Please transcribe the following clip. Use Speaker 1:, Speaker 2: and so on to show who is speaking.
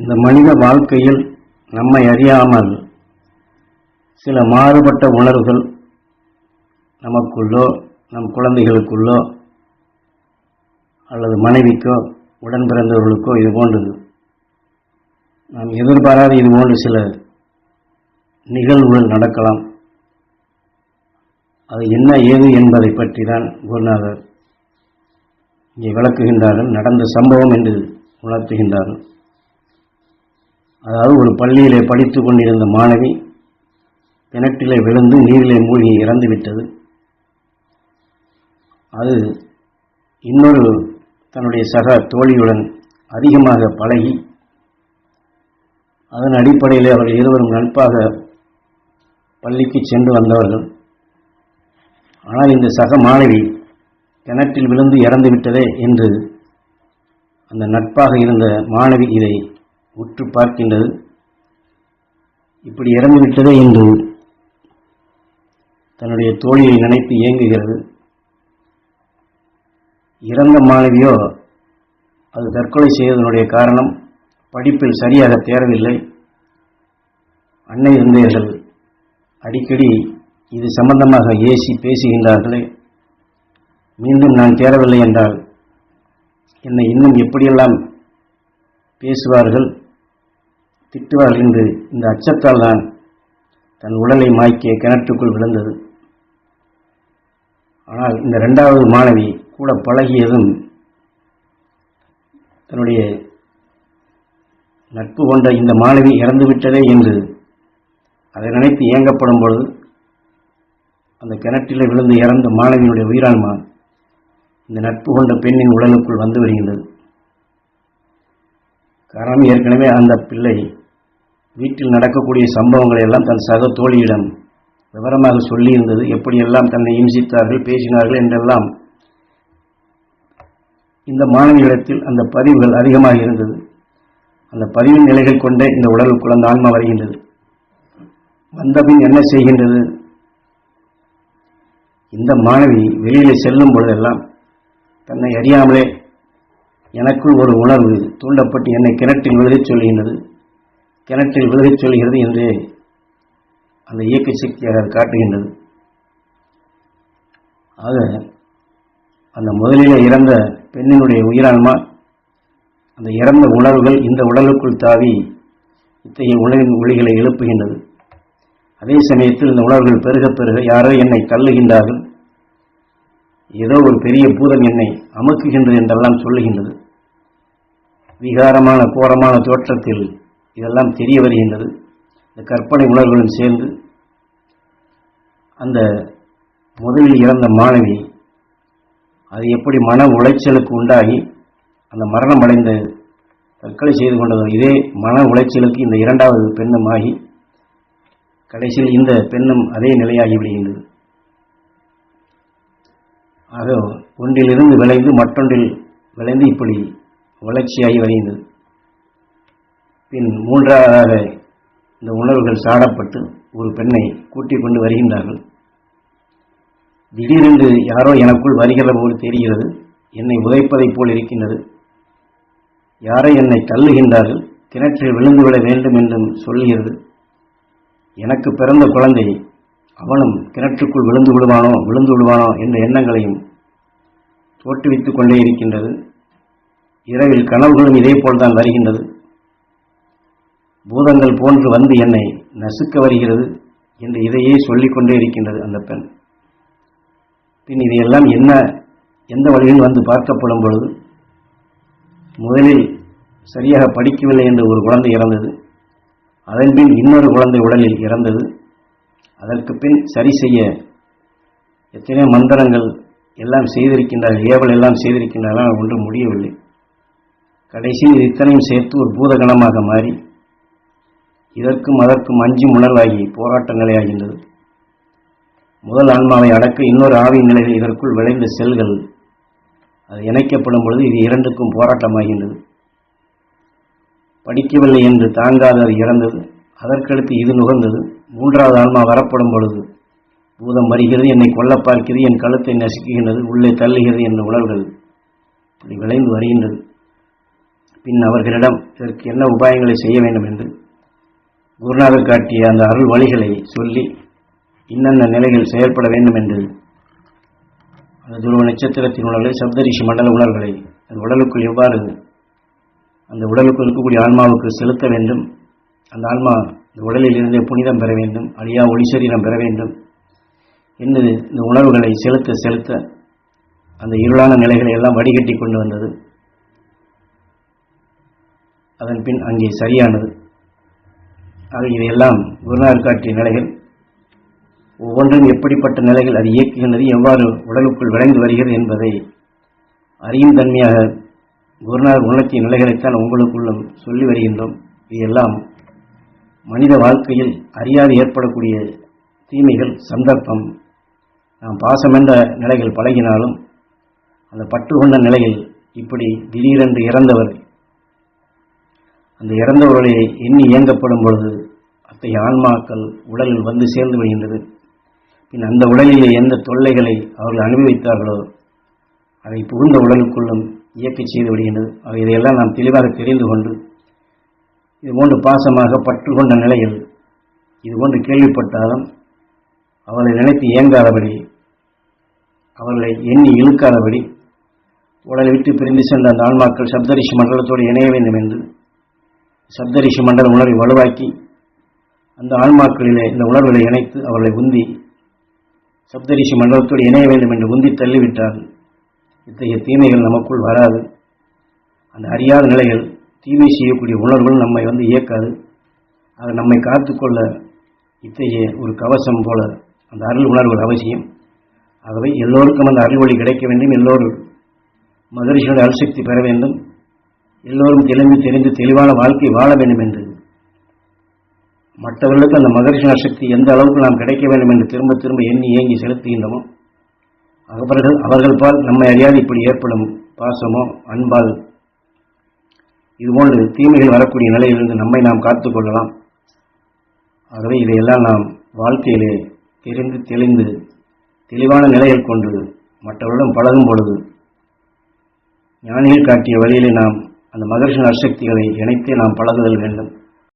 Speaker 1: இந்த மனித வாழ்க்கையில் நம்மை அறியாமல் சில மாறுபட்ட உணர்வுகள் நமக்குள்ளோ நம் குழந்தைகளுக்குள்ளோ அல்லது மனைவிக்கோ உடன் பிறந்தவர்களுக்கோ இது போன்றது. நாம் எதிர்பாராத இது போன்று சில நிகழ்வுகள் நடக்கலாம். அது என்ன ஏது என்பதை பற்றி தான் குருநாதர் இங்கே விளக்குகின்றார்கள் நடந்த சம்பவம் என்று உணர்த்துகின்றார்கள். அதாவது ஒரு பள்ளியிலே படித்து கொண்டிருந்த மாணவி கிணற்றிலே விழுந்து நீரிலே மூழ்கி இறந்துவிட்டது அது இன்னொரு தன்னுடைய சக தோழியுடன் அதிகமாக பழகி அதன் அடிப்படையில் அவர்கள் இருவரும் நட்பாக பள்ளிக்கு சென்று வந்தவர்கள். ஆனால் இந்த சக மாணவி கிணற்றில் விழுந்து இறந்து விட்டதே என்று அந்த நட்பாக இருந்த மாணவி இதை உற்று பார்க்கின்றது. இப்படி இறந்துவிட்டதே என்று தன்னுடைய தோழியை நினைத்து இயங்குகிறது இறந்த மாணவியோ அது தற்கொலை செய்வதனுடைய காரணம் படிப்பில் சரியாக தேரவில்லை. அன்னை இருந்தீர்கள் அடிக்கடி இது சம்பந்தமாக ஏசி பேசுகின்றார்களே. மீண்டும் நான் தேரவில்லை என்றால் என்னை இன்னும் எப்படியெல்லாம் பேசுவார்கள்? திட்டுவார்கள் என்று இந்த அச்சத்தால் தான் தன் உடலை மாய்க்க கிணற்றுக்குள் விழுந்தது. ஆனால் இந்த இரண்டாவது மாணவி கூட பழகியதும் தன்னுடைய நட்பு கொண்ட இந்த மாணவி இறந்துவிட்டதே என்று அதை நினைத்து இயங்கப்படும் பொழுது அந்த கிணற்றில் விழுந்து இறந்த மாணவியினுடைய உயிரான்மா இந்த நட்பு கொண்ட பெண்ணின் உடலுக்குள் வந்து வருகின்றது காரணம் ஏற்கனவே அந்த பிள்ளை வீட்டில் நடக்கக்கூடிய சம்பவங்களை எல்லாம் தன் சக தோழியிடம் விவரமாக சொல்லியிருந்தது. எப்படியெல்லாம் தன்னை இம்சித்தார்கள் பேசினார்கள் என்றெல்லாம் இந்த மாணவியிடத்தில் அந்த பதிவுகள் அதிகமாக இருந்தது. அந்த பதிவின் நிலைகள் கொண்டே இந்த உடலுக்குள் அந்த ஆன்மா வருகின்றது. வந்தபின் என்ன செய்கின்றது? இந்த மாணவி வெளியிலே செல்லும் பொழுதெல்லாம் தன்னை அறியாமலே எனக்குள் ஒரு உணர்வு தூண்டப்பட்டு என்னை கிணற்றில் விழுகச் சொல்கின்றது. கிணற்றில் விழுகச் சொல்கிறது என்று அந்த இயக்க சக்தியாக அது காட்டுகின்றது. ஆக அந்த முதலில் இறந்த பெண்ணினுடைய உயிரான்மா அந்த இறந்த உணர்வுகள் இந்த உடலுக்குள் தாவி இத்தகைய உணவின் ஒளிகளை எழுப்புகின்றது. அதே சமயத்தில் இந்த உணர்வுகள் பெருக பெருக யாரோ என்னை தள்ளுகின்றார்கள். ஏதோ ஒரு பெரிய பூதம் என்னை அமுக்குகின்றது என்றெல்லாம் சொல்லுகின்றது. விகாரமான கோரமான தோற்றத்தில் இதெல்லாம் தெரிய வருகின்றது இந்த கற்பனை உணர்வுகளும் சேர்ந்து அந்த முதலில் இறந்த மாணவி அது எப்படி மன உளைச்சலுக்கு உண்டாகி அந்த மரணம் அடைந்த தற்கொலை செய்து கொண்டதோ இதே மன உளைச்சலுக்கு இந்த இரண்டாவது பெண்ணும் ஆகி கடைசியில் இந்த பெண்ணும் அதே நிலையாகி விடுகின்றது. ஆக ஒன்றிலிருந்து விளைந்து மற்றொன்றில் விளைந்து இப்படி வளர்ச்சியாகி வருகின்றது. பின் மூன்றாவதாக இந்த உணர்வுகள் சாடப்பட்டு ஒரு பெண்ணை கூட்டிக் கொண்டு வருகின்றார்கள். திடீரென்று யாரோ எனக்குள் வருகிற போல் தெரிகிறது என்னை உதைப்பதைப் போல் இருக்கின்றது. யாரோ என்னை தள்ளுகின்றார்கள் கிணற்றில் விழுந்துவிட வேண்டும் என்றும் சொல்கிறது எனக்கு பிறந்த குழந்தை அவனும் கிணற்றுக்குள் விழுந்து விடுவானோ விழுந்து விடுவானோ என்ற எண்ணங்களையும் தோற்றுவித்துக் கொண்டே இருக்கின்றது. இரவில் கனவுகளும் இதே போல்தான் வருகின்றது. பூதங்கள் போன்று வந்து என்னை நசுக்க வருகிறது என்று இதையே சொல்லிக்கொண்டே இருக்கின்றது அந்த பெண். பின் இதையெல்லாம் என்ன எந்த வழியில் வந்து பார்க்கப்படும் பொழுது முதலில் சரியாக படிக்கவில்லை என்று ஒரு குழந்தை இறந்தது. அதன்பின் இன்னொரு குழந்தை உடலில் இறந்தது. அதற்கு பின் சரி செய்ய எத்தனையோ மந்திரங்கள் எல்லாம் செய்திருக்கின்றார்கள் ஏவல் எல்லாம் செய்திருக்கின்றார்கள் ஒன்றும் முடியவில்லை. கடைசியில் இத்தனையும் சேர்த்து ஒரு பூதகணமாக மாறி இதற்கும் அதற்கும் அஞ்சு உணர்வாகி போராட்டங்களே ஆகின்றது முதல் ஆன்மாவை அடக்க இன்னொரு ஆவியின் நிலையில் இதற்குள் விளைந்த செல்கள். அது இணைக்கப்படும் பொழுது இது இரண்டுக்கும் போராட்டமாகின்றது. படிக்கவில்லை என்று தாங்காது அது இறந்தது. அதற்கடுத்து இது நுகர்ந்தது. மூன்றாவது ஆன்மா வரப்படும் பொழுது பூதம் வருகிறது என்னை கொல்ல பார்க்கிறது என் கழுத்தை நசுக்குகின்றது உள்ளே தள்ளுகிறது என்ற உணர்வுகள் இப்படி விளைந்து வருகின்றது. பின் அவர்களிடம் இதற்கு என்ன உபாயங்களை செய்ய வேண்டும் என்று குருநாதர் காட்டிய அந்த அருள் வழிகளை சொல்லி இன்னென்ன நிலைகள் செயல்பட வேண்டும் என்று அந்த துருவ நட்சத்திரத்தின் உணர்வுகளை சப்தரிஷி மண்டல உணர்வுகளை அந்த உடலுக்குள் எவ்வாறு அந்த உடலுக்குள் இருக்கக்கூடிய ஆன்மாவுக்கு செலுத்த வேண்டும் அந்த ஆன்மா இந்த உடலில் இருந்தே புனிதம் பெற வேண்டும் அழியா ஒளி சரீரம் பெற வேண்டும் என்று இந்த உணர்வுகளை செலுத்த செலுத்த அந்த இருளான நிலைகளை எல்லாம் வடிகட்டி கொண்டு வந்தது. அதன் பின் அங்கே சரியானது. ஆக இதையெல்லாம் குருநாதர் காட்டிய நிலைகள். ஒவ்வொன்றும் எப்படிப்பட்ட நிலைகள் அது இயக்குகின்றது எவ்வாறு உடலுக்குள் விளைந்து வருகிறது என்பதை அறியும் தன்மையாக குருநாதர் உணர்த்திய நிலைகளைத்தான் உங்களுக்குள்ளும் சொல்லி வருகின்றோம். இதையெல்லாம் மனித வாழ்க்கையில் அறியாது ஏற்படக்கூடிய தீமைகள் சந்தர்ப்பம். நாம் பாசம் என்ற நிலைகள் பழகினாலும் அந்த பற்று கொண்ட நிலையில் இப்படி திடீரென்று இறந்தவர் அந்த இறந்தவர்களை எண்ணி இயங்கப்படும் பொழுது அத்தகைய ஆன்மாக்கள் உடலில் வந்து சேர்ந்து விடுகின்றது பின் அந்த உடலிலே எந்த தொல்லைகளை அவர்கள் அனுபவித்தார்களோ அதை புகுந்த உடலுக்குள்ளும் இயக்கி செய்து விடுகின்றது. அவை இதையெல்லாம் நாம் தெளிவாக தெரிந்து கொண்டு இது போன்று பாசமாக பற்று கொண்ட நிலையில் இது போன்று கேள்விப்பட்டாலும் அவர்களை நினைத்து இயங்காதபடி அவர்களை எண்ணி இழுக்காதபடி உடலை விட்டு பிரிந்து சென்ற அந்த ஆன்மாக்கள் சப்தரிஷி மண்டலத்தோடு இணைய வேண்டும் என்று சப்தரிஷி மண்டல உணர்வை வலுவாக்கி அந்த ஆன்மாக்களிலே இந்த உணர்வுகளை இணைத்து அவர்களை உந்தி சப்தரிஷி மண்டலத்தோடு இணைய வேண்டும் என்று உந்தி தள்ளிவிட்டால் இத்தகைய தீமைகள் நமக்குள் வராது. அந்த அறியாத நிலைகள் தீமை செய்யக்கூடிய உணர்வுகள் நம்மை வந்து இயக்காது. அதை நம்மை காத்துக்கொள்ள இத்தகைய ஒரு கவசம் போல அந்த அருள் உணர்வுகள் அவசியம். ஆகவே எல்லோருக்கும் அந்த அருள் ஒளி கிடைக்க வேண்டும். எல்லோரும் மகரிஷியோட அருள்சக்தி பெற வேண்டும். எல்லோரும் தெளிந்து தெரிந்து தெளிவான வாழ்க்கை வாழ வேண்டும் என்று. மற்றவர்களுக்கு அந்த மகரிஷி சக்தி எந்த அளவுக்கு நாம் கிடைக்க வேண்டும் என்று திரும்ப திரும்ப எண்ணி ஏங்கி செலுத்துகின்றோமோ அவர்கள் அவர்கள் பால் நம்மை அறியாது இப்படி ஏற்படும் பாசமோ அன்பால். இதுபோன்று தீமைகள் வரக்கூடிய நிலையிலிருந்து நம்மை நாம் காத்துக்கொள்ளலாம் ஆகவே இதையெல்லாம் நாம் வாழ்க்கையிலே தெரிந்து தெளிந்து தெளிவான நிலையில் கொண்டு மற்றவர்களிடம் பழகும் பொழுது ஞானிகள் காட்டிய வழியிலே நாம் அந்த மகர்ஷி நற்சக்திகளை இணைத்தே நாம் பழகுதல் வேண்டும்.